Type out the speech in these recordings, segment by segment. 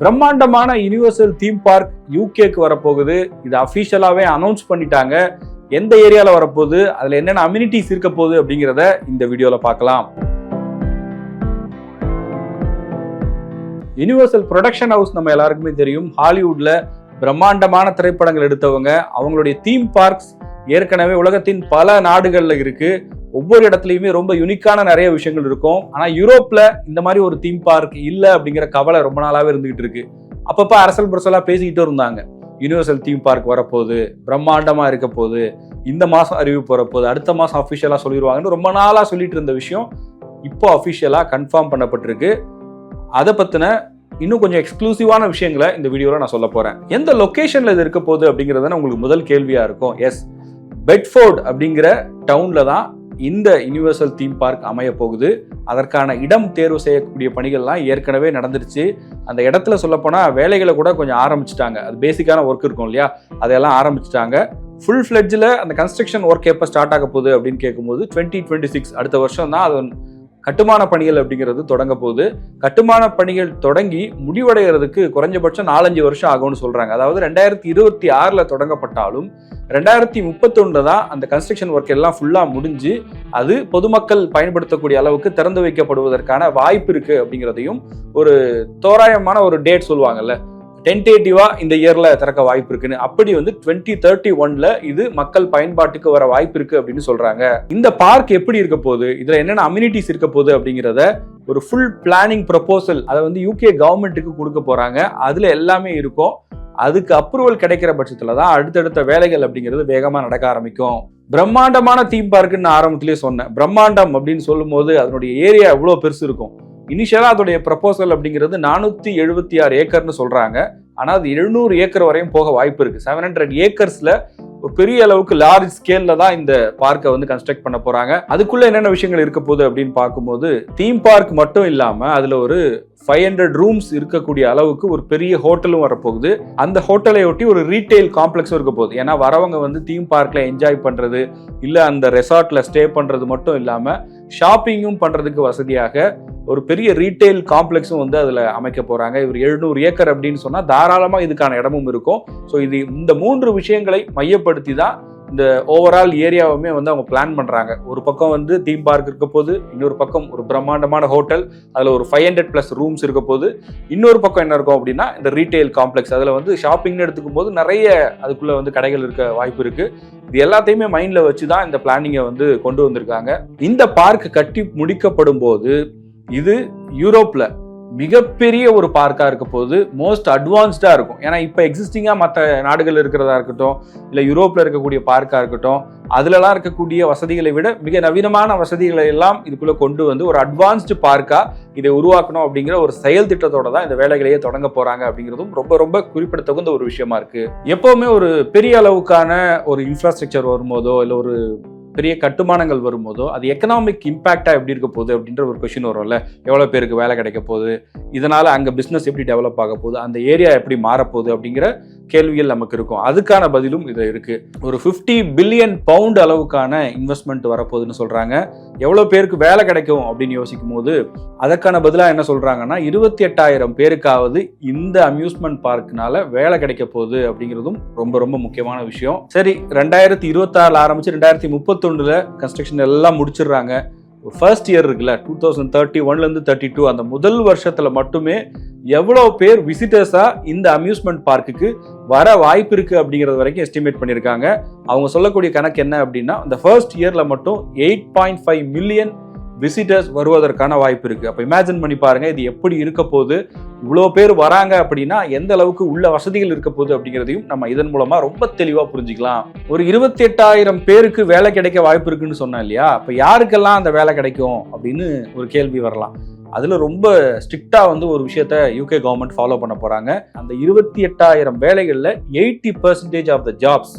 பிரம்மாண்டமான universal theme park யூகேக்கு வரப்போகுது. இது அஃபீஷியலாகவே அனௌன்ஸ் பண்ணிட்டாங்க. எந்த ஏரியாவில் வரப்போகுது அதில் என்னென்ன அம்யூனிட்டிஸ் இருக்க போகுது அப்படிங்கிறத இந்த வீடியோவில் பார்க்கலாம். யுனிவர்சல் ப்ரொடக்ஷன் ஹவுஸ் நம்ம எல்லாருக்குமே தெரியும். ஹாலிவுட்ல பிரம்மாண்டமான திரைப்படங்கள் எடுத்தவங்க. அவங்களுடைய தீம் பார்க்ஸ் ஏற்கனவே உலகத்தின் பல நாடுகளில் இருக்கு. ஒவ்வொரு இடத்துலையுமே ரொம்ப யுனிக்கான நிறைய விஷயங்கள் இருக்கும். ஆனால் யூரோப்பில் இந்த மாதிரி ஒரு தீம் பார்க் இல்லை அப்படிங்கிற கவலை ரொம்ப நாளாகவே இருந்துகிட்டு இருக்கு. அப்பப்போ அரசல் புரசலாக பேசிக்கிட்டு இருந்தாங்க. யூனிவர்சல் தீம் பார்க் வரப்போகுது பிரம்மாண்டமாக இருக்க போகுது இந்த மாதம் அறிவிப்பு வரப்போகுது அடுத்த மாதம் அஃபிஷியலாக சொல்லிடுவாங்கன்னு ரொம்ப நாளாக சொல்லிட்டு இருந்த விஷயம் இப்போ அஃபிஷியலாக கன்ஃபார்ம் பண்ணப்பட்டிருக்கு. அதை பற்றின இன்னும் கொஞ்சம் எக்ஸ்க்ளூசிவான விஷயங்களை இந்த வீடியோவில் நான் சொல்ல போகிறேன் எந்த லொக்கேஷனில் இது இருக்க போகுது அப்படிங்கிறது உங்களுக்கு முதல் கேள்வியாக இருக்கும். எஸ் பெட்ஃபோர்ட் அப்படிங்கிற டவுனில் தான் இந்த யுனிவர்சல் தீம் பார்க் அமைய போகுது அதற்கான இடம் தேர்வு செய்யக்கூடிய பணிகள்லாம் ஏற்கனவே நடந்துருச்சு. அந்த இடத்துல சொல்லப்போனால் வேலைகளை கூட கொஞ்சம் ஆரம்பிச்சிட்டாங்க. அது பேசிக்கான ஒர்க் இருக்கும் இல்லையா? அதையெல்லாம் ஆரம்பிச்சிட்டாங்க. ஃபுல் ஃப்ளெட்ஜில் அந்த கன்ஸ்ட்ரக்ஷன் ஒர்க் எப்போ ஸ்டார்ட் ஆக போகுது அப்படின்னு கேட்கும்போது டுவெண்ட்டி டுவெண்ட்டி சிக்ஸ் அடுத்த வருஷம் தான் அது கட்டுமான பணிகள் அப்படிங்கிறது தொடங்க போகுது. கட்டுமான பணிகள் தொடங்கி முடிவடைகிறதுக்கு குறைஞ்சபட்சம் நாலஞ்சு வருஷம் ஆகும்னு சொல்றாங்க. அதாவது ரெண்டாயிரத்தி இருபத்தி ஆறுல தொடங்கப்பட்டாலும் ரெண்டாயிரத்தி முப்பத்தொன்னு தான் அந்த கன்ஸ்ட்ரக்ஷன் ஒர்க் எல்லாம் ஃபுல்லா முடிஞ்சு அது பொதுமக்கள் பயன்படுத்தக்கூடிய அளவுக்கு திறந்து வைக்கப்படுவதற்கான வாய்ப்பு இருக்கு அப்படிங்கிறதையும் ஒரு தோராயமான ஒரு டேட் சொல்லுவாங்கல்ல. டென்டேட்டிவா இந்த இயர்ல திறக்க வாய்ப்பு இருக்குன்னு. அப்படி வந்து டுவெண்ட்டி தேர்ட்டி ஒன்ல இது மக்கள் பயன்பாட்டுக்கு வர வாய்ப்பு இருக்கு அப்படின்னு சொல்றாங்க. இந்த பார்க் எப்படி இருக்க போகுது? இதுல என்னென்ன அம்யூனிட்டிஸ் இருக்க போகுது அப்படிங்கிறத ஒரு ஃபுல் பிளானிங் ப்ரப்போசல் அதை வந்து யூகே கவர்மெண்ட்டுக்கு கொடுக்க போறாங்க. அதுல எல்லாமே இருக்கும். அதுக்கு அப்ரூவல் கிடைக்கிற பட்சத்துல தான் அடுத்தடுத்த வேலைகள் அப்படிங்கிறது வேகமா நடக்க ஆரம்பிக்கும். பிரம்மாண்டமான தீம் பார்க்குன்னு நான் ஆரம்பத்திலேயே சொன்னேன். பிரம்மாண்டம் அப்படின்னு சொல்லும்போது அதனுடைய ஏரியா எவ்வளவு பெருசு இருக்கும்? இனிஷியலாக அதோடைய ப்ரப்போசல் அப்படிங்கிறது நானூற்றி எழுபத்தி ஆறு ஏக்கர்னு சொல்கிறாங்க ஆனால் அது எழுநூறு ஏக்கர் வரையும் போக வாய்ப்பு இருக்குது செவன் ஹண்ட்ரட் ஏக்கர்ஸில் ஒரு பெரிய அளவுக்கு லார்ஜ் ஸ்கேல்ல தான் இந்த பார்க்கை வந்து கன்ஸ்ட்ரக்ட் பண்ண போகிறாங்க அதுக்குள்ளே என்னென்ன விஷயங்கள் இருக்க போகுது அப்படின்னு பார்க்கும்போது தீம் பார்க் மட்டும் இல்லாமல் அதில் ஒரு ஃபைவ் ஹண்ட்ரட் ரூம்ஸ் இருக்கக்கூடிய அளவுக்கு ஒரு பெரிய ஹோட்டலும் வரப்போகுது. அந்த ஹோட்டலை ஒட்டி ஒரு ரீட்டைல் காம்ப்ளெக்ஸும் இருக்க போகுது. ஏன்னா வரவங்க வந்து தீம் பார்க்கில் என்ஜாய் பண்ணுறது இல்லை அந்த ரெசார்ட்டில் ஸ்டே பண்ணுறது மட்டும் இல்லாமல் ஷாப்பிங்கும் பண்ணுறதுக்கு வசதியாக ஒரு பெரிய ரீட்டைல் காம்ப்ளெக்ஸும் வந்து அதில் அமைக்க போகிறாங்க இவர் எழுநூறு ஏக்கர் அப்படின்னு சொன்னால் தாராளமாக இதுக்கான இடமும் இருக்கும். ஸோ இது இந்த மூன்று விஷயங்களை மையப்படுத்தி தான் இந்த ஓவரால் ஏரியாவுமே வந்து அவங்க பிளான் பண்ணுறாங்க ஒரு பக்கம் வந்து தீம் பார்க் இருக்க போது இன்னொரு பக்கம் ஒரு பிரம்மாண்டமான ஹோட்டல் அதில் ஒரு ஃபைவ் ஹண்ட்ரட் ப்ளஸ் ரூம்ஸ் இருக்க போது இன்னொரு பக்கம் என்ன இருக்கும் அப்படின்னா இந்த ரீட்டைல் காம்ப்ளெக்ஸ் அதில் வந்து ஷாப்பிங்னு எடுத்துக்கும் போது நிறைய அதுக்குள்ளே வந்து கடைகள் இருக்க வாய்ப்பு இருக்குது இது எல்லாத்தையுமே மைண்டில் வச்சு தான் இந்த பிளானிங்கை வந்து கொண்டு வந்திருக்காங்க. இந்த பார்க் கட்டி முடிக்கப்படும் போது இது யூரோப்ல மிகப்பெரிய ஒரு பார்க்கா இருக்க போது மோஸ்ட் அட்வான்ஸ்டா இருக்கும். ஏன்னா இப்போ எக்ஸிஸ்டிங்காக மற்ற நாடுகள் இருக்கிறதா இருக்கட்டும் இல்லை யூரோப்ல இருக்கக்கூடிய பார்க்கா இருக்கட்டும் அதுலலாம் இருக்கக்கூடிய வசதிகளை விட மிக நவீனமான வசதிகளை எல்லாம் இதுக்குள்ளே கொண்டு வந்து ஒரு அட்வான்ஸ்டு பார்க்காக இதை உருவாக்கணும் அப்படிங்கிற ஒரு செயல் திட்டத்தோட தான் இந்த வேலைகளையே தொடங்க போகிறாங்க அப்படிங்கிறதும் ரொம்ப ரொம்ப குறிப்பிடத்தகுந்த ஒரு விஷயமா இருக்கு. எப்போவுமே ஒரு பெரிய அளவுக்கான ஒரு இன்ஃப்ராஸ்ட்ரக்சர் வரும்போதோ இல்லை ஒரு பெரிய கட்டுமானங்கள் வரும்போதோ அது எக்கனாமிக் இம்பேக்டாக எப்படி இருக்க போகுது அப்படின்ற ஒரு கொஷின் வரும்ல. எவ்வளோ பேருக்கு வேலை கிடைக்க போகுது? இதனால் அங்கே பிஸ்னஸ் எப்படி டெவலப் ஆக போகுது? அந்த ஏரியா எப்படி மாறப்போகுது அப்படிங்கிற கேள்விகள் நமக்கு இருக்கும். அதுக்கான பதிலும் இதில் இருக்கு. ஒரு ஃபிஃப்டி பில்லியன் பவுண்ட் அளவுக்கான இன்வெஸ்ட்மெண்ட் வரப்போகுதுன்னு சொல்றாங்க. எவ்வளோ பேருக்கு வேலை கிடைக்கும் அப்படின்னு யோசிக்கும் போது அதற்கான பதிலாக என்ன சொல்றாங்கன்னா இருபத்தி எட்டாயிரம் பேருக்காவது இந்த அம்யூஸ்மெண்ட் பார்க்னால வேலை கிடைக்க போகுது அப்படிங்கிறதும் ரொம்ப ரொம்ப முக்கியமான விஷயம். சரி ரெண்டாயிரத்தி இருபத்தாறுல ஆரம்பிச்சு ரெண்டாயிரத்தி முப்பத்தொன்னுல கன்ஸ்ட்ரக்ஷன் எல்லாம் முடிச்சிடுறாங்க. ஃபர்ஸ்ட் இயர் இருக்குல்ல டூ தௌசண்ட் தேர்ட்டி ஒன்லேருந்து தேர்ட்டி டூ அந்த முதல் வருஷத்தில் மட்டுமே எவ்வளோ பேர் விசிட்டர்ஸாக இந்த அம்யூஸ்மெண்ட் பார்க்குக்கு வர வாய்ப்பு இருக்குது அப்படிங்கிறது வரைக்கும் எஸ்டிமேட் பண்ணியிருக்காங்க அவங்க சொல்லக்கூடிய கணக்கு என்ன அப்படின்னா இந்த ஃபர்ஸ்ட் இயரில் மட்டும் eight point five million visitors வருவதற்கான வாய்ப்பு இருக்குது அப்போ இமேஜின் பண்ணி பாருங்கள் இது எப்படி இருக்க போகுது? இவ்வளோ பேர் வராங்க அப்படின்னா எந்த அளவுக்கு உள்ள வசதிகள் இருக்க போகுது அப்படிங்கிறதையும் நம்ம இதன் மூலமாக ரொம்ப தெளிவாக புரிஞ்சுக்கலாம். ஒரு இருபத்தி எட்டாயிரம் பேருக்கு வேலை கிடைக்க வாய்ப்பு இருக்குன்னு சொன்னேன் இல்லையா? அப்போ யாருக்கெல்லாம் அந்த வேலை கிடைக்கும் அப்படின்னு ஒரு கேள்வி வரலாம். அதில் ரொம்ப ஸ்ட்ரிக்டாக வந்து ஒரு விஷயத்த யூகே கவர்மெண்ட் ஃபாலோ பண்ண போகிறாங்க அந்த இருபத்தி எட்டாயிரம் வேலைகளில் eighty percentage of the jobs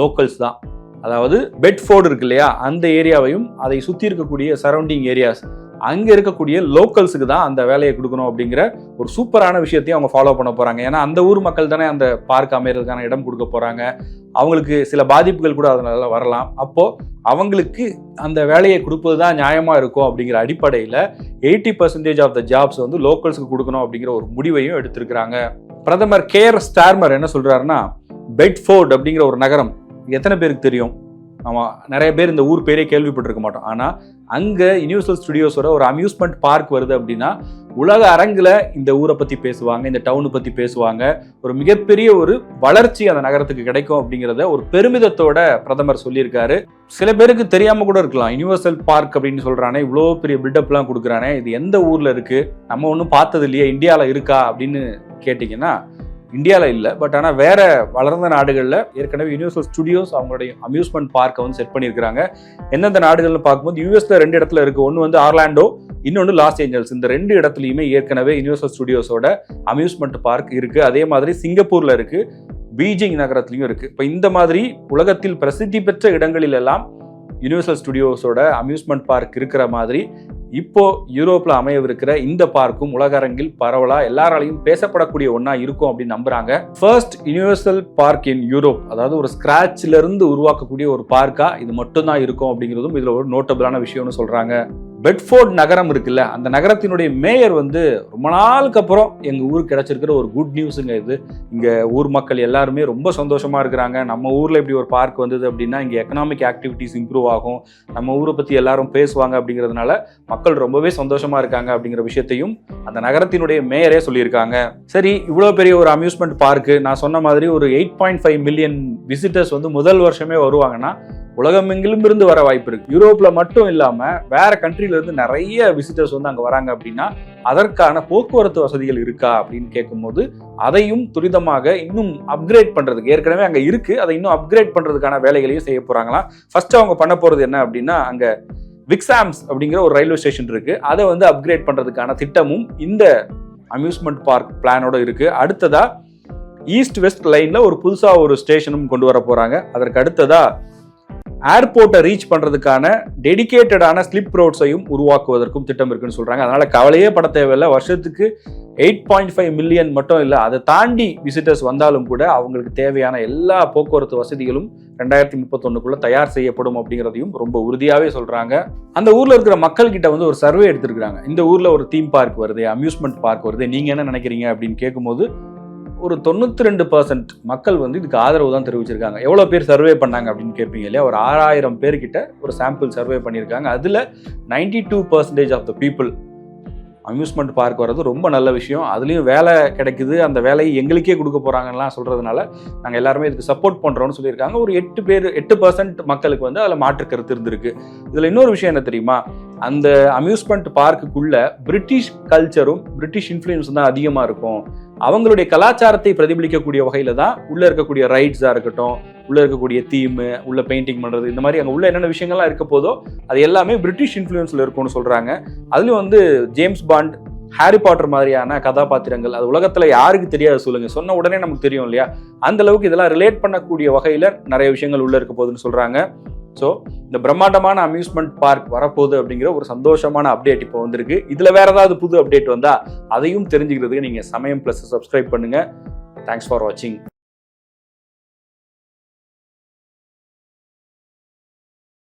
locals தான். அதாவது பெட்ஃபோர்டு இருக்கு இல்லையா அந்த ஏரியாவையும் அதை சுற்றி இருக்கக்கூடிய சரௌண்டிங் ஏரியாஸ் அங்கே இருக்கக்கூடிய லோக்கல்ஸுக்கு தான் அந்த வேலையை கொடுக்கணும் அப்படிங்கிற ஒரு சூப்பரான விஷயத்தையும் அவங்க ஃபாலோ பண்ண போகிறாங்க ஏன்னா அந்த ஊர் மக்கள் தானே அந்த பார்க் அமைகிறதுக்கான இடம் கொடுக்க போகிறாங்க அவங்களுக்கு சில பாதிப்புகள் கூட அதனால வரலாம். அப்போது அவங்களுக்கு அந்த வேலையை கொடுப்பது தான் நியாயமாக இருக்கும் அப்படிங்கிற அடிப்படையில் eighty percentage of the jobs வந்து லோக்கல்ஸ்க்கு கொடுக்கணும் அப்படிங்கிற ஒரு முடிவையும் எடுத்திருக்கிறாங்க. பிரதமர் கேர் ஸ்டார்மர் என்ன சொல்கிறாருன்னா பெட்ஃபோர்ட் அப்படிங்கிற ஒரு நகரம் எத்தனை பேருக்கு தெரியும்? ஆமாம் நிறைய பேர் இந்த ஊர் பேரே கேள்விப்பட்டிருக்க மாட்டோம். ஆனால் அங்கே யூனிவர்சல் ஸ்டுடியோஸோட ஒரு அம்யூஸ்மெண்ட் பார்க் வருது அப்படின்னா உலக அரங்கில் இந்த ஊரை பற்றி பேசுவாங்க இந்த டவுனை பற்றி பேசுவாங்க. ஒரு மிகப்பெரிய ஒரு வளர்ச்சி அந்த நகரத்துக்கு கிடைக்கும் அப்படிங்கிறத ஒரு பெருமிதத்தோட பிரதமர் சொல்லியிருக்காரு. சில பேருக்கு தெரியாமல் கூட இருக்கலாம். யூனிவர்சல் பார்க் அப்படின்னு சொல்கிறானே இவ்வளோ பெரிய பில்டப்லாம் கொடுக்குறானே இது எந்த ஊரில் இருக்குது நம்ம ஒன்றும் பார்த்தது இல்லையா இந்தியாவில் இருக்கா அப்படின்னு கேட்டிங்கன்னா இந்தியாவில் இல்லை பட் ஆனால் வேற வளர்ந்த நாடுகளில் ஏற்கனவே யூனிவர்சல் ஸ்டுடியோஸ் அவங்களுடைய அம்யூஸ்மெண்ட் பார்க்கை வந்து செட் பண்ணியிருக்காங்க எந்தெந்த நாடுகள்னு பார்க்கும்போது யூஎஸ்ல ரெண்டு இடத்துல இருக்கு. ஒன்று வந்து ஆர்லாண்டோ இன்னொன்று லாஸ் ஏஞ்சல்ஸ் இந்த ரெண்டு இடத்துலையுமே ஏற்கனவே யூனிவர்சல் ஸ்டுடியோஸோட அம்யூஸ்மெண்ட் பார்க் இருக்கு. அதே மாதிரி சிங்கப்பூர்ல இருக்கு பீஜிங் நகரத்துலையும் இருக்கு. இப்போ இந்த மாதிரி உலகத்தில் பிரசித்தி பெற்ற இடங்களில் எல்லாம் யூனிவர்சல் ஸ்டுடியோஸோட அம்யூஸ்மெண்ட் பார்க் இருக்கிற மாதிரி இப்போ யூரோப்பில் அமையவிருக்கிற இந்த பார்க்கும் உலகரங்கில் பரவலா எல்லாராலையும் பேசப்படக்கூடிய ஒன்றா இருக்கும் அப்படின்னு நம்புறாங்க. First universal park in Europe அதாவது ஒரு ஸ்கிராச்ல இருந்து உருவாக்கக்கூடிய ஒரு பார்க்கா இது மட்டும்தான் இருக்கும் அப்படிங்கிறதும் இதுல ஒரு நோட்டபிளான விஷயம்னு சொல்றாங்க. பெட்ஃபோர்ட் நகரம் இருக்குல்ல அந்த நகரத்தினுடைய மேயர் வந்து ரொம்ப நாளுக்கு அப்புறம் எங்கள் ஊருக்கு கிடச்சிருக்கிற ஒரு குட் நியூஸுங்க இது. இங்கே ஊர் மக்கள் எல்லாருமே ரொம்ப சந்தோஷமாக இருக்கிறாங்க. நம்ம ஊரில் இப்படி ஒரு பார்க் வந்தது அப்படின்னா இங்கே எக்கனாமிக் ஆக்டிவிட்டிஸ் இம்ப்ரூவ் ஆகும். நம்ம ஊரை பற்றி எல்லாரும் பேசுவாங்க அப்படிங்கிறதுனால மக்கள் ரொம்பவே சந்தோஷமாக இருக்காங்க அப்படிங்கிற விஷயத்தையும் அந்த நகரத்தினுடைய மேயரே சொல்லியிருக்காங்க. சரி இவ்வளோ பெரிய ஒரு அம்யூஸ்மெண்ட் பார்க்கு நான் சொன்ன மாதிரி ஒரு eight point five million visitors வந்து முதல் வருஷமே வருவாங்கன்னா உலகமெங்கிலும் இருந்து வர வாய்ப்பு இருக்கு. யூரோப்ல மட்டும் இல்லாம வேற கண்ட்ரில இருந்து நிறைய விசிட்டர்ஸ் வந்து அங்க வராங்க அப்படின்னா அதற்கான போக்குவரத்து வசதிகள் இருக்கா அப்படின்னு கேட்கும்போது அதையும் துரிதமாக இன்னும் அப்கிரேட் பண்றதுக்கு ஏற்கனவே அங்க இருக்கு அதை இன்னும் அப்கிரேட் பண்றதுக்கான வேலைகளையும் செய்ய போறாங்களாம். ஃபர்ஸ்ட் அவங்க பண்ண போறது என்ன அப்படின்னா அங்க விக்ஸாம்ஸ் அப்படிங்கிற ஒரு ரயில்வே ஸ்டேஷன் இருக்கு. அதை வந்து அப்கிரேட் பண்றதுக்கான திட்டமும் இந்த அம்யூஸ்மெண்ட் பார்க் பிளானோட இருக்கு. அடுத்ததா ஈஸ்ட் வெஸ்ட் லைன்ல ஒரு புதுசா ஒரு ஸ்டேஷனும் கொண்டு வர போறாங்க. அதற்கு அடுத்ததா ஏர்போர்ட்டை ரீச் பண்ணுறதுக்கான டெடிகேட்டடான ஸ்லிப் ரோட்ஸையும் உருவாக்குவதற்கும் திட்டம் இருக்குன்னு சொல்கிறாங்க அதனால் கவலையே பட தேவையில்லை. வருஷத்துக்கு எயிட் பாயிண்ட் ஃபைவ் மில்லியன் மட்டும் இல்லை அதை தாண்டி விசிட்டர்ஸ் வந்தாலும் கூட அவங்களுக்கு தேவையான எல்லா போக்குவரத்து வசதிகளும் ரெண்டாயிரத்தி முப்பத்தொன்னுக்குள்ளே தயார் செய்யப்படும் அப்படிங்கிறதையும் ரொம்ப உறுதியாகவே சொல்கிறாங்க அந்த ஊரில் இருக்கிற மக்கள் கிட்ட வந்து ஒரு சர்வே எடுத்துருக்குறாங்க. இந்த ஊரில் ஒரு தீம் பார்க் வருது அம்யூஸ்மெண்ட் பார்க் வருது. நீங்கள் என்ன நினைக்கிறீங்க அப்படின்னு கேட்கும்போது ஒரு தொண்ணூற்றி ரெண்டு பர்சன்ட் மக்கள் வந்து இதுக்கு ஆதரவு தான் தெரிவிச்சிருக்காங்க. எவ்வளோ பேர் சர்வே பண்ணாங்க அப்படின்னு கேட்பீங்க இல்லையா? ஒரு ஆறாயிரம் பேர்கிட்ட ஒரு சாம்பிள் சர்வே பண்ணியிருக்காங்க. அதில் ninety two percentage of the people amusement park வர்றது ரொம்ப நல்ல விஷயம். அதுலேயும் வேலை கிடைக்குது. அந்த வேலையை எங்களுக்கே கொடுக்க போகிறாங்கலாம் சொல்கிறதுனால நாங்கள் எல்லாருமே இதுக்கு சப்போர்ட் பண்ணுறோம்னு சொல்லியிருக்காங்க. ஒரு எட்டு பேர் எட்டு பர்சன்ட் மக்களுக்கு வந்து அதில் மாற்று கருத்து இருந்திருக்கு. இதில் இன்னொரு விஷயம் என்ன தெரியுமா? அந்த அம்யூஸ்மெண்ட் பார்க்குக்குள்ளே பிரிட்டிஷ் கல்ச்சரும் பிரிட்டிஷ் இன்ஃப்ளூயன்ஸ் தான் அதிகமாக இருக்கும். அவங்களுடைய கலாச்சாரத்தை பிரதிபலிக்கக்கூடிய வகையில தான் உள்ள இருக்கக்கூடிய ரைட்ஸா இருக்கட்டும் உள்ள இருக்கக்கூடிய தீமு உள்ள பெயிண்டிங் பண்றது இந்த மாதிரி அங்க உள்ள என்னென்ன விஷயங்கள்லாம் இருக்க போதோ அது எல்லாமே பிரிட்டிஷ் இன்ஃப்ளூயன்ஸ்ல இருக்கும்னு சொல்றாங்க. அதுலயும் வந்து ஜேம்ஸ் பாண்ட் ஹாரி பாட்டர் மாதிரியான கதாபாத்திரங்கள் அது உலகத்துல யாருக்கு தெரியாது சொல்லுங்க. சொன்ன உடனே நமக்கு தெரியும் இல்லையா? அந்த அளவுக்கு இதெல்லாம் ரிலேட் பண்ணக்கூடிய வகையில நிறைய விஷயங்கள் உள்ள இருக்க போகுதுன்னு சொல்றாங்க. ஸோ இந்த பிரம்மாண்டமான அம்யூஸ்மெண்ட் பார்க் வரப்போகுது அப்படிங்கிற ஒரு சந்தோஷமான அப்டேட் இப்போ வந்திருக்கு. இதில் வேற ஏதாவது புது அப்டேட் வந்தால் அதையும் தெரிஞ்சுக்கிறதுக்கு நீங்கள் சமயம் ப்ளஸ் சப்ஸ்கிரைப் பண்ணுங்க. தேங்க்ஸ் ஃபார் வாட்சிங்